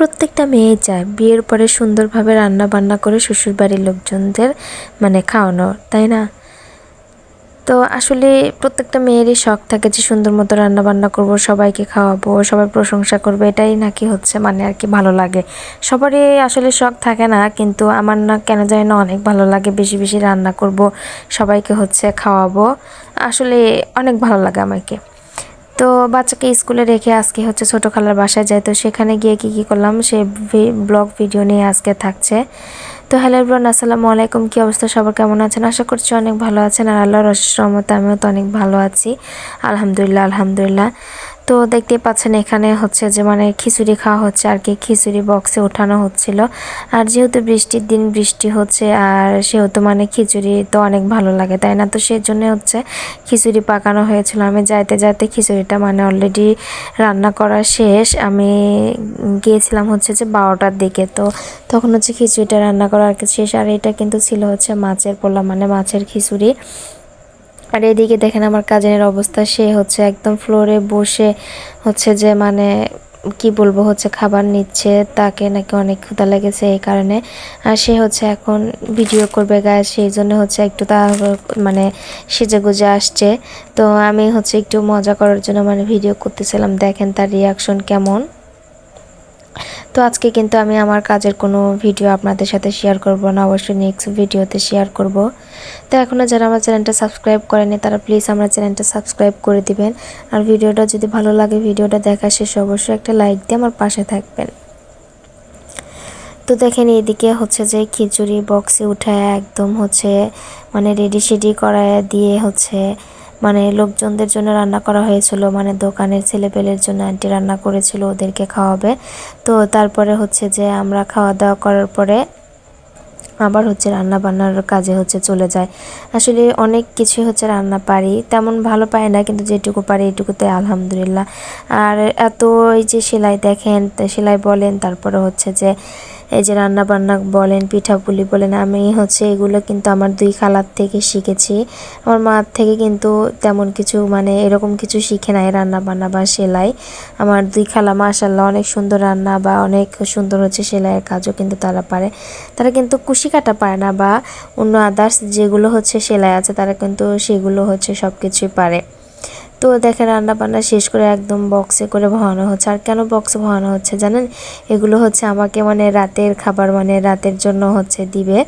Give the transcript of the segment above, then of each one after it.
প্রত্যেকটা মেয়ে চায়। বিয়ের পরে সুন্দরভাবে রান্না বান্না করে শ্বশুরবাড়ির লোকজনদের মানে খাওয়ানো, তাই না? তো আসলে প্রত্যেকটা মেয়েরই শখ থাকে যে সুন্দর মতো রান্না বান্না করব, সবাইকে খাওয়াবো, সবাই প্রশংসা করবে, এটাই নাকি হচ্ছে মানে আর কি ভালো লাগে। সবারই আসলে শখ থাকে না, কিন্তু আমার না কেন জানি না অনেক ভালো লাগে, বেশি বেশি রান্না করব, সবাইকে হচ্ছে খাওয়াবো। আসলে অনেক ভালো লাগে আমাকে। তো বাচ্চাকে স্কুলে রেখে আজকে হচ্ছে ছোটো খালার বাসায় যায় তো সেখানে গিয়ে কি কি করলাম? সে ব্লগ ভিডিও নিয়ে আজকে থাকছে। তো হ্যালো ব্রন আসসালামু আলাইকুম। কী অবস্থা? সবার কেমন আছেন? আশা করছি অনেক ভালো আছেন। আর আল্লাহ রহমতে আমিও তো অনেক ভালো আছি। আলহামদুলিল্লাহ আলহামদুলিল্লাহ। তো দেখতেই পাচ্ছেন এখানে হচ্ছে যে মানে খিচুড়ি খাওয়া হচ্ছে আর কি। খিচুড়ি বক্সে ওঠানো হচ্ছিল। আর যেহেতু বৃষ্টির দিন বৃষ্টি হচ্ছে, আর সেহেতু মানে খিচুড়ি তো অনেক ভালো লাগে, তাই না? তো সেই জন্য হচ্ছে খিচুড়ি পাকানো হয়েছিল। আমি যাইতে যাইতে খিচুড়িটা মানে অলরেডি রান্না করা শেষ। আমি গিয়েছিলাম হচ্ছে যে বারোটার দিকে, তো তখন হচ্ছে খিচুড়িটা রান্না করা আর কি শেষ। আর এটা কিন্তু ছিল হচ্ছে মাছের পোলা মানে মাছের খিচুড়ি। আর এদিকে দেখেন আমার কাজিনের অবস্থা, সে হচ্ছে একদম ফ্লোরে বসে হচ্ছে যে মানে কি বলব, হচ্ছে খাবার নিচ্ছে, তাকে নাকি অনেক ক্ষুধা লেগেছে এই কারণে। আর সে হচ্ছে এখন ভিডিও করবে গায়ে সেই জন্য হচ্ছে একটু তা মানে সেজে গুজে আসছে। তো আমি হচ্ছে একটু মজা করার জন্য মানে ভিডিও করতেছিলাম, দেখেন তার রিয়াকশন কেমন। তো আজকে কিন্তু আমি আমার কাজের কোনো ভিডিও আপনাদের সাথে শেয়ার করব না, অবশ্যই নেক্সট ভিডিওতে শেয়ার করব। তো এখনও যারা আমার চ্যানেলটা সাবস্ক্রাইব করেনি তারা প্লিজ আমার চ্যানেলটা সাবস্ক্রাইব করে দিবেন। আর ভিডিওটা যদি ভালো লাগে, ভিডিওটা দেখা শেষে অবশ্যই একটা লাইক দিয়ে আমার পাশে থাকবেন। তো দেখেন এদিকে হচ্ছে যে খিচুড়ি বক্সে উঠায়, একদম হচ্ছে মানে রেডি সেডি করায় দিয়ে হচ্ছে মানে লোকজনদের জন্য রান্না করা হয়েছিল মানে দোকানের ছেলেপেলের জন্য আন্টি রান্না করেছিল, ওদেরকে খাওয়াবে। তো তারপরে হচ্ছে যে আমরা খাওয়া দাওয়া করার পরে আবার হচ্ছে রান্না বান্নার কাজে হচ্ছে চলে যায়। আসলে অনেক কিছু হচ্ছে রান্না পারি, তেমন ভালো পাই না, কিন্তু যেটুকু পারি এটুকুতে আলহামদুলিল্লাহ। আর এত এই যে সেলাই দেখেন সেলাই বলেন, তারপরে হচ্ছে যে এই যে রান্না বান্না বলেন, পিঠাপুলি বলেন, আমি হচ্ছে এগুলো কিন্তু আমার দুই খালার থেকে শিখেছি। আমার মার থেকে কিন্তু তেমন কিছু মানে এরকম কিছু শিখে নাই রান্না বান্না বা সেলাই। আমার দুই খালা মাশাল্লাহ অনেক সুন্দর রান্না বা অনেক সুন্দর হচ্ছে সেলাইয়ের কাজও কিন্তু তারা পারে। তারা কিন্তু কুশি কাটা পারে না বা অন্য আদার্স যেগুলো হচ্ছে সেলাই আছে, তারা কিন্তু সেগুলো হচ্ছে সব কিছুই পারে। তো দেখে রান্না বান্না শেষ করে একদম বক্সে করে ভরানো হচ্ছে। আর কেন বক্সে ভরানো হচ্ছে জানেন? এগুলো হচ্ছে আমাকে মানে রাতের খাবার মানে রাতের জন্য হচ্ছে দিবে।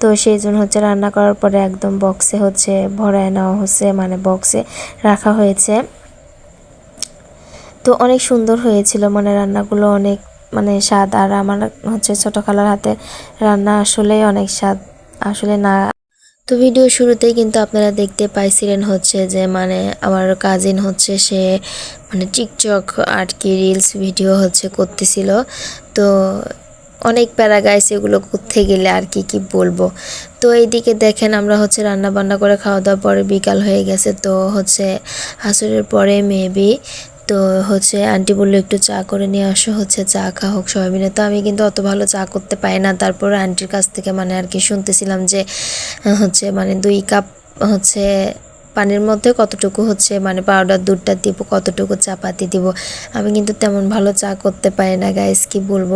তো সেই জন্য হচ্ছে রান্না করার পরে একদম বক্সে হচ্ছে ভরায় নেওয়া হচ্ছে মানে বক্সে রাখা হয়েছে। তো অনেক সুন্দর হয়েছিল মানে রান্নাগুলো, অনেক মানে স্বাদ। আর আমার হচ্ছে ছোটো খালার হাতে রান্না আসলেই অনেক স্বাদ। আসলে না তো ভিডিও শুরুতেই কিন্তু আপনারা দেখতে পাইছিলেন হচ্ছে যে মানে আমার কাজিন হচ্ছে সে মানে টিকটক আর কি রিলস ভিডিও হচ্ছে করতেছিল। তো অনেক প্যারা গাইছে এগুলো করতে গেলে আর কি কি বলব? তো এইদিকে দেখেন আমরা হচ্ছে রান্না বান্না করে খাওয়া দাওয়ার পরে বিকাল হয়ে গেছে। তো হচ্ছে আসরের পরে মেবি তো হচ্ছে আন্টি বলল, একটু চা করে নিয়ে আসো, হচ্ছে চা খা হোক সবাই মিলে। তো আমি কিন্তু অত ভালো চা করতে পারি না। তারপর আন্টির কাছ থেকে মানে আর কি শুনতেছিলাম যে হচ্ছে মানে দুই কাপ, হচ্ছে পানির মধ্যে কতটুকু হচ্ছে মানে পাউডার দুধটা দিব, কতটুকু চাপাতি দিব। আমি কিন্তু তেমন ভালো চা করতে পারি না গাইস কি বলব?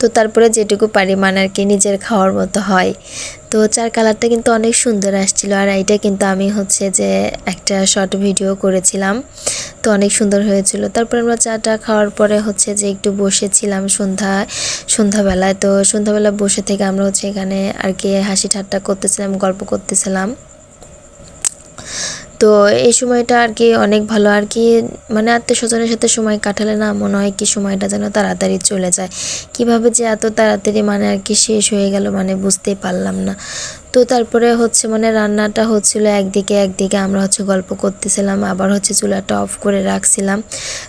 তো তারপরে যেটুকু পারি মানে আর কি নিজের খাওয়ার মতো হয়। তো চার কালারটা কিন্তু অনেক সুন্দর আসছিল। আর এইটা কিন্তু আমি হচ্ছে যে একটা শর্ট ভিডিও করেছিলাম। তো অনেক সুন্দর হয়েছিল। তারপর আমরা চাটা খাওয়ার পরে হচ্ছে যে একটু বসেছিলাম সন্ধ্যা, সন্ধ্যাবেলায়। তো সন্ধ্যাবেলা বসে থেকে আমরা হচ্ছে এখানে আর কি হাসি ঠাট্টা করতেছিলাম, গল্প করতেছিলাম। তো এই সময়টা আর কি অনেক ভালো। আর কি মানে আত্মীয় স্বজনের সাথে সময় কাটালে না মনে হয় কি সময়টা যেন তাড়াতাড়ি চলে যায়। কীভাবে যে এত তাড়াতাড়ি মানে আর কি শেষ হয়ে গেল মানে বুঝতেই পারলাম না। তো তারপরে হচ্ছে মানে রান্নাটা হচ্ছিল একদিকে একদিকে আমরা হচ্ছে গল্প করতেছিলাম, আবার হচ্ছে চুলাটা অফ করে রাখছিলাম।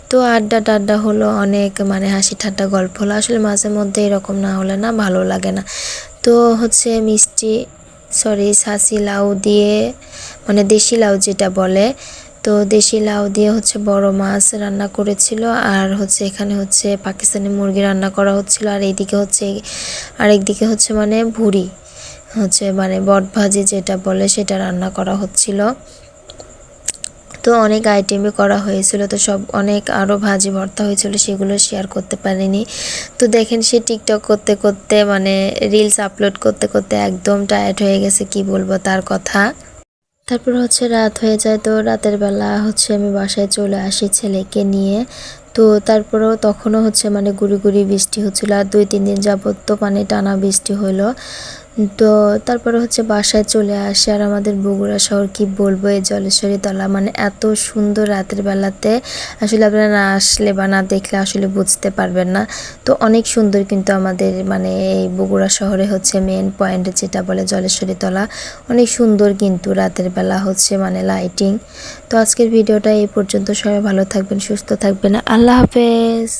তো আড্ডা টাড্ডা হলো, অনেক মানে হাসি ঠাট্টা গল্প হলো। আসলে মাঝে মধ্যে এরকম না হলে না ভালো লাগে না। তো হচ্ছে মিষ্টি সরি সাসি লাউ দিয়ে মানে দেশি লাউ যেটা বলে। তো দেশি লাউ দিয়ে হচ্ছে বড় মাছ রান্না করেছিল, আর হচ্ছে এখানে হচ্ছে পাকিস্তানি মুরগি রান্না করা হচ্ছিল, আর এইদিকে হচ্ছে, আরেকদিকে হচ্ছে মানে ভুড়ি, হচ্ছে মানে বট ভাজি যেটা বলে সেটা রান্না করা হচ্ছিল। তো অনেক আইটেমই করা হয়েছিল। তো সব অনেক আরও ভাজি ভর্তা হয়েছিল, সেগুলো শেয়ার করতে পারিনি। তো দেখেন সে টিকটক করতে করতে মানে রিলস আপলোড করতে করতে একদম টায়ার্ড হয়ে গেছে, কি বলব তার কথা। তারপর হচ্ছে রাত হয়ে যায়, তো রাতের বেলা হচ্ছে আমি বাসায় চলে আসি ছেলেকে নিয়ে। তো তারপরেও তখনও হচ্ছে মানে গুড়ি গুড়ি বৃষ্টি হচ্ছিল, আর দুই তিন দিন যাবত তো মানে টানা বৃষ্টি হলো তো তারপরে হচ্ছে বাসায় চলে আসে। আর আমাদের বগুড়া শহর কি বলব? এই জলেশ্বরী তলা মানে এত সুন্দর রাতের বেলাতে। আসলে আপনারা না আসলে বা না দেখলে আসলে বুঝতে পারবেন না। তো অনেক সুন্দর কিন্তু আমাদের মানে এই বগুড়া শহরে হচ্ছে মেন পয়েন্ট যেটা বলে জলেশ্বরী তলা। অনেক সুন্দর কিন্তু রাতের বেলা হচ্ছে মানে লাইটিং তো আজকের ভিডিওটা এই পর্যন্ত। সবাই ভালো থাকবেন, সুস্থ থাকবেন। আল্লাহ হাফেজ।